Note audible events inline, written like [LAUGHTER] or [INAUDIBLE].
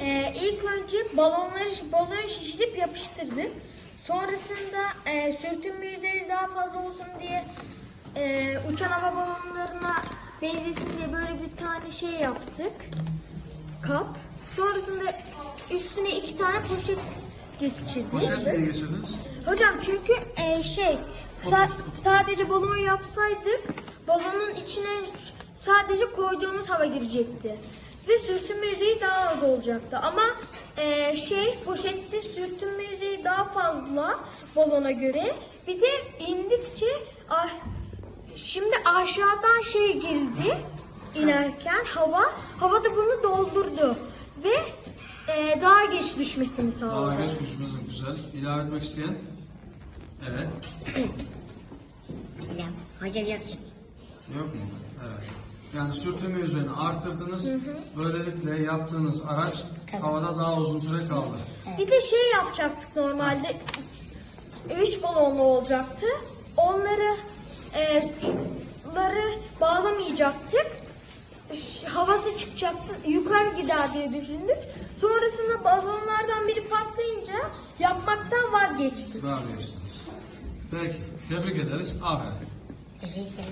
e, ilk önce balonları balon şişirip yapıştırdık. Sonrasında e, sürtünme yüzeyi daha fazla olsun diye e, uçan hava balonlarına benzesin diye böyle bir tane şey yaptık. Kap. Sonrasında üstüne iki tane poşet geçirdik. Poşet niye geçirdiniz? Hocam çünkü e, şey sa- sadece balon yapsaydık balonun içine sadece koyduğumuz hava girecekti. Ve sürtünme yüzeyi daha az olacaktı. Ama e, şey poşette sürtünme yüzeyi daha fazla balona göre. Bir de indikçe ah, şimdi aşağıdan şey girdi inerken hava. Hava da bunu doldurdu. Ve e, daha geç düşmesini sağladı. Daha geç düşmesi güzel. İlave etmek isteyen? Evet. [CLEARS THROAT] Hocam, hocam yok. Yok mu? Evet. Yani sürtünme yüzeyini arttırdınız. Böylelikle yaptığınız araç havada daha uzun süre kaldı. Bir de şey yapacaktık normalde. Üç balonlu olacaktı. Onları e, ları bağlamayacaktık. Havası çıkacaktı. Yukarı gider diye düşündük. Sonrasında balonlardan biri patlayınca yapmaktan vazgeçtik. Vazgeçtiniz. Peki. Tebrik ederiz. Aferin. Teşekkürler.